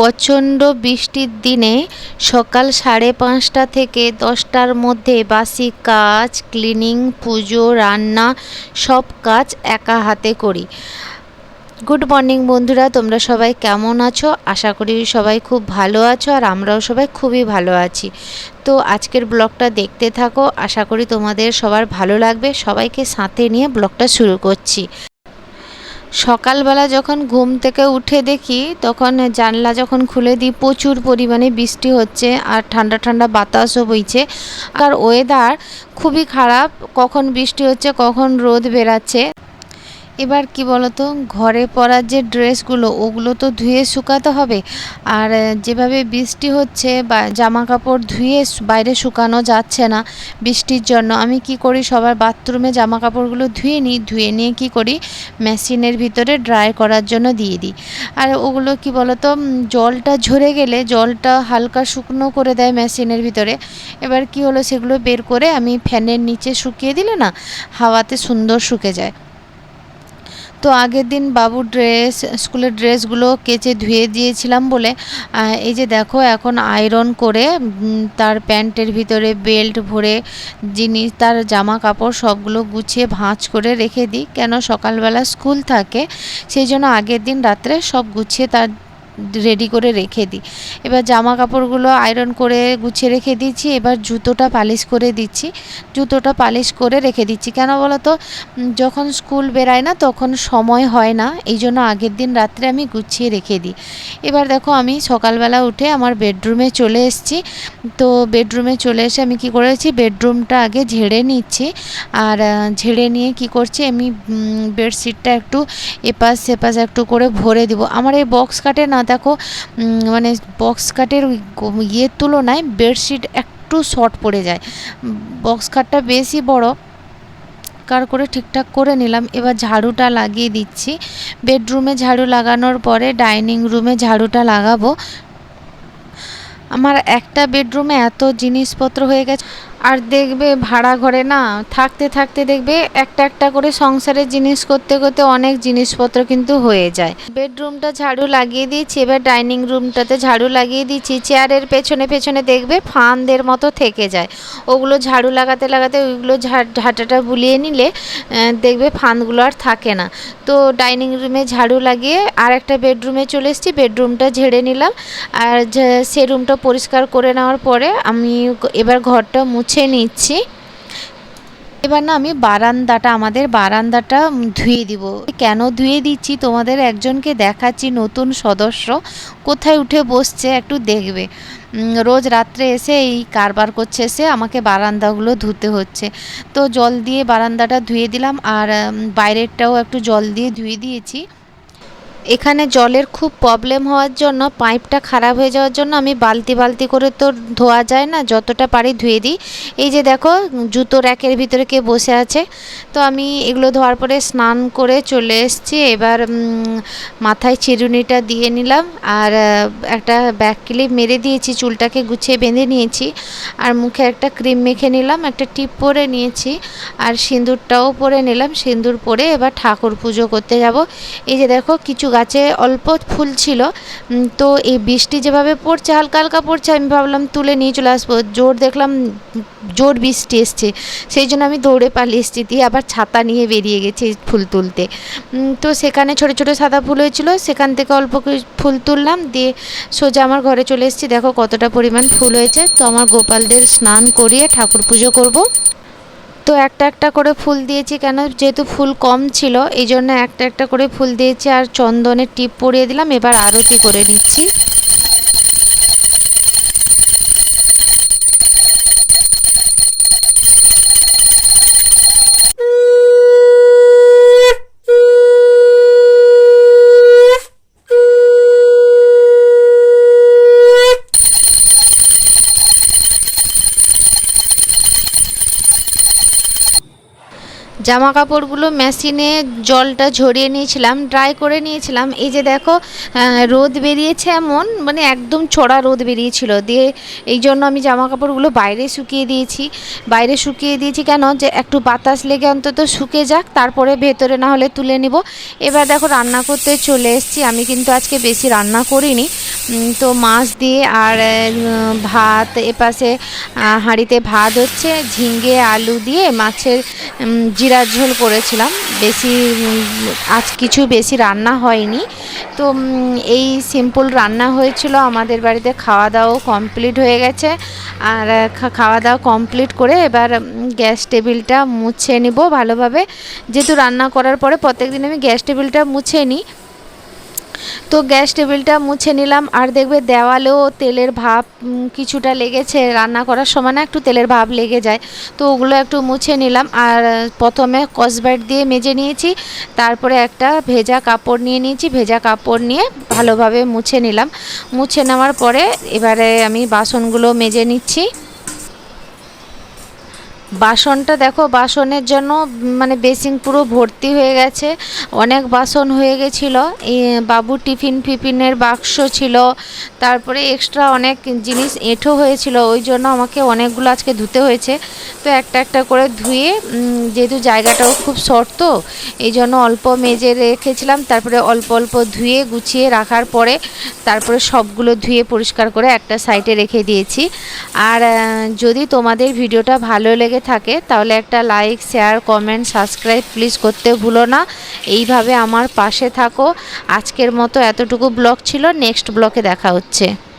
প্রচণ্ড বৃষ্টির দিনে সকাল সাড়ে পাঁচটা থেকে দশটার মধ্যে বাসি কাজ, ক্লিনিং, পুজো, রান্না, সব কাজ একা হাতে করি। গুড মর্নিং বন্ধুরা, তোমরা সবাই কেমন আছো? আশা করি সবাই খুব ভালো আছো আর আমরাও সবাই খুবই ভালো আছি। তো আজকের ব্লগটা দেখতে থাকো। আশা করি তোমাদের সবার ভালো লাগবে। সবাইকে সাথে নিয়ে ব্লগটা শুরু করছি। সকালবেলা যখন ঘুম থেকে উঠে দেখি, তখন জানলা যখন খুলে দিই, প্রচুর পরিমাণে বৃষ্টি হচ্ছে আর ঠান্ডা ঠান্ডা বাতাসও বইছে। আর ওয়েদার খুবই খারাপ, কখন বৃষ্টি হচ্ছে, কখন রোদ বেরাচ্ছে এবার কি বলতো, ঘরে পরার যে ড্রেসগুলো, ওগুলো তো ধুয়ে শুকাতে হবে। আর যেভাবে বৃষ্টি হচ্ছে বা জামা কাপড় ধুয়ে বাইরে শুকানো যাচ্ছে না বৃষ্টির জন্য, আমি কি করি, সবার বাথরুমে জামা কাপড়গুলো ধুয়ে নিই। ধুয়ে নিয়ে কি করি, মেশিনের ভিতরে ড্রাই করার জন্য দিয়ে দিই। আর ওগুলো কি বলতো জলটা ঝরে গেলে জলটা হালকা শুকনো করে দেয় মেশিনের ভিতরে। এবার কি হলো, সেগুলো বের করে আমি ফ্যানের নিচে শুকিয়ে দিলে না, হাওয়াতে সুন্দর শুকে যায়। তো আগের দিন বাবুর ড্রেস, স্কুলের ড্রেসগুলো কেচে ধুয়ে দিয়েছিলাম বলে এই যে দেখো এখন আয়রন করে তার প্যান্টের ভিতরে বেল্ট ভরে জিনিস, তার জামা কাপড় সবগুলো গুছিয়ে ভাঁজ করে রেখে দিই। কেন সকালবেলা স্কুল থাকে, সেই জন্য আগের দিন রাত্রে সব গুছিয়ে তার রেডি করে রেখে দিই। এবার জামা কাপড়গুলো আয়রন করে গুছিয়ে রেখে দিচ্ছি এবার জুতোটা পালিশ করে দিচ্ছি। জুতোটা পালিশ করে রেখে দিচ্ছি। কেন বলো তো যখন স্কুল বেরায় না, তখন সময় হয় না। এই জন্য আগের দিন রাত্রে আমি গুছিয়ে রেখে দিই। এবার দেখো আমি সকালবেলা উঠে আমার বেডরুমে চলে এসেছি। তো বেডরুমে চলে এসে আমি কি করেছি বেডরুমটা আগে ঝেড়ে নিচ্ছি। আর ঝেড়ে নিয়ে কি করছি, আমি বেডশিটটা একটু এপাশ সেপাশ একটু করে ভরে দিব। আমার এই বক্স কাটে না দেখো মানে বক্স কাটের ইয়ের তুলনায় বেডশিট একটু শর্ট পড়ে যায়। বক্স কাটটা বেশি বড়, কার করে ঠিকঠাক করে নিলাম। এবার ঝাড়ুটা লাগিয়ে দিচ্ছি। বেডরুমে ঝাড়ু লাগানোর পরে ডাইনিং রুমে ঝাড়ুটা লাগাবো। আমার একটা বেডরুমে এত জিনিসপত্র হয়ে গেছে। আর দেখবে ভাড়া ঘরে না, থাকতে থাকতে দেখবে একটা একটা করে সংসারের জিনিস করতে করতে অনেক জিনিসপত্র কিন্তু হয়ে যায়। বেডরুমটা ঝাড়ু লাগিয়ে দিয়েছি, এবার ডাইনিং রুমটাতে ঝাড়ু লাগিয়ে দিচ্ছি চেয়ারের পেছনে পেছনে দেখবে ফানদের মতো থেকে যায়। ওগুলো ঝাড়ু লাগাতে লাগাতে ওইগুলো ঝাঁটাটা বুলিয়ে নিলে দেখবে ফানগুলো আর থাকে না। তো ডাইনিং রুমে ঝাড়ু লাগিয়ে আর একটা বেডরুমে চলে এসেছি, বেডরুমটা ঝেড়ে নিলাম। আর সে রুমটা পরিষ্কার করে নেওয়ার পরে আমি এবার ঘরটা মুছে নিচ্ছি। এবার না আমি বারান্দাটা, আমাদের বারান্দাটা ধুয়ে দিব। কেন ধুয়ে দিচ্ছি? তোমাদের একজনকে দেখাচ্ছি, নতুন সদস্য। কোথায় উঠে বসছে একটু দেখবে। রোজ রাত্রে এসে এই কারবার করছে, এসে আমাকে বারান্দাগুলো ধুতে হচ্ছে। তো জল দিয়ে বারান্দাটা ধুয়ে দিলাম, আর বাইরেরটাও একটু জল দিয়ে ধুয়ে দিয়েছি। এখানে জলের খুব প্রবলেম হওয়ার জন্য, পাইপটা খারাপ হয়ে যাওয়ার জন্য আমি বালতি বালতি করে তো ধোয়া যায় না, যতটা পারি ধুয়ে দিই। এই যে দেখো, জুতো র্যাকের ভিতরে কে বসে আছে। তো আমি এগুলো ধোয়ার পরে স্নান করে চলে এসেছি। এবার মাথায় চিরুনিটা দিয়ে নিলাম আর একটা ব্যাক ক্লিপ মেরে দিয়েছি, চুলটাকে গুছিয়ে বেঁধে নিয়েছি। আর মুখে একটা ক্রিম মেখে নিলাম, একটা টিপ পরে নিয়েছি। আর সিঁদুরটাও পরে নিলাম, সিঁদুর পরে এবার ঠাকুর পুজো করতে যাব। এই যে দেখো, কিছু গাছে অল্প ফুল ছিল তো এই বৃষ্টি যেভাবে পড়ছে, হালকা হালকা পড়ছে, আমি ভাবলাম তুলে নিয়ে চলে আসব। জোর দেখলাম জোর বৃষ্টি এসছে, সেই জন্য আমি দৌড়ে পালিয়ে এসেছি, দিয়ে আবার ছাতা নিয়ে বেরিয়ে গেছি ফুল তুলতে। তো সেখানে ছোটো ছোটো সাদা ফুল হয়েছিল, সেখান থেকে অল্প ফুল তুললাম, দিয়ে সোজা আমার ঘরে চলে এসেছি। দেখো কতটা পরিমাণ ফুল হয়েছে, তো আমার গোপালদের স্নান করিয়ে ঠাকুর পুজো করব। তো একটা একটা করে ফুল দিয়েছি কেন? যেহেতু ফুল কম ছিল, এই জন্য একটা একটা করে ফুল দিয়েছি আর চন্দনের টিপ পরিয়ে দিলাম। এবার আরতি করে নিচ্ছি। জামা কাপড়গুলো মেশিনে জলটা ঝরিয়ে নিয়েছিলাম ড্রাই করে নিয়েছিলাম। এই যে দেখো রোদ বেরিয়েছে এমন মানে একদম ছড়া রোদ বেরিয়েছিল। দিয়ে এই জন্য আমি জামা কাপড়গুলো বাইরে শুকিয়ে দিয়েছি। বাইরে শুকিয়ে দিয়েছি কেন? যে একটু বাতাস লেগে অন্তত শুকে যাক, তারপরে ভেতরে না হলে তুলে নিব। এবার দেখো, রান্না করতে চলে এসেছি। আমি কিন্তু আজকে বেশি রান্না করিনি। তো মাছ দিয়ে আর ভাত, এপাশে হাঁড়িতে ভাত হচ্ছে ঝিঙ্গে আলু দিয়ে মাছের জিরা জিরার ঝোল করেছিলাম। বেশি আজ কিছু বেশি রান্না হয়নি। তো এই সিম্পল রান্না হয়েছিল। আমাদের বাড়িতে খাওয়া দাওয়াও কমপ্লিট হয়ে গেছে। আর খাওয়া দাওয়া কমপ্লিট করে এবার গ্যাস টেবিলটা মুছে নিব ভালোভাবে। যেহেতু রান্না করার পরে প্রত্যেক দিন আমি গ্যাস টেবিলটা মুছে নিই। তো গ্যাস টেবিলটা মুছে নিলাম, আর দেখবে দেওয়ালেও তেলের ভাব কিছুটা লেগেছে। রান্না করার সময় না একটু তেলের ভাব লেগে যায়। তো ওগুলো একটু মুছে নিলাম, আর প্রথমে কসবাইট দিয়ে মেজে নিয়েছি। তারপরে একটা ভেজা কাপড় নিয়ে নিয়েছি, ভেজা কাপড় নিয়ে ভালোভাবে মুছে নিলাম। মুছে নেওয়ার পরে এবারে আমি বাসনগুলো মেজে নিচ্ছি। বাসনটা দেখো, বাসনের জন্য মানে বেসিং পুরো ভর্তি হয়ে গেছে। অনেক বাসন হয়ে গেছিল। বাবু টিফিন ফিফিনের বাক্স ছিল। তারপরে এক্সট্রা অনেক জিনিস এঁঠো হয়েছিল। ওই জন্য আমাকে অনেকগুলো আজকে ধুতে হয়েছে। তো একটা একটা করে ধুয়ে যেহেতু জায়গাটাও খুব শর্ট তো, এই জন্য অল্প মেজে রেখেছিলাম। তারপরে অল্প অল্প ধুয়ে, গুছিয়ে রাখার পরে, তারপরে সবগুলো ধুয়ে পরিষ্কার করে একটা সাইডে রেখে দিয়েছি। আর যদি তোমাদের ভিডিওটা ভালো লেগে থাকে, তাহলে একটা like share comment subscribe please করতে ভুলো না। এইভাবে আমার পাশে থাকো। আজকের মতো এতটুকু ব্লগ ছিল। নেক্সট ব্লকে দেখা হচ্ছে।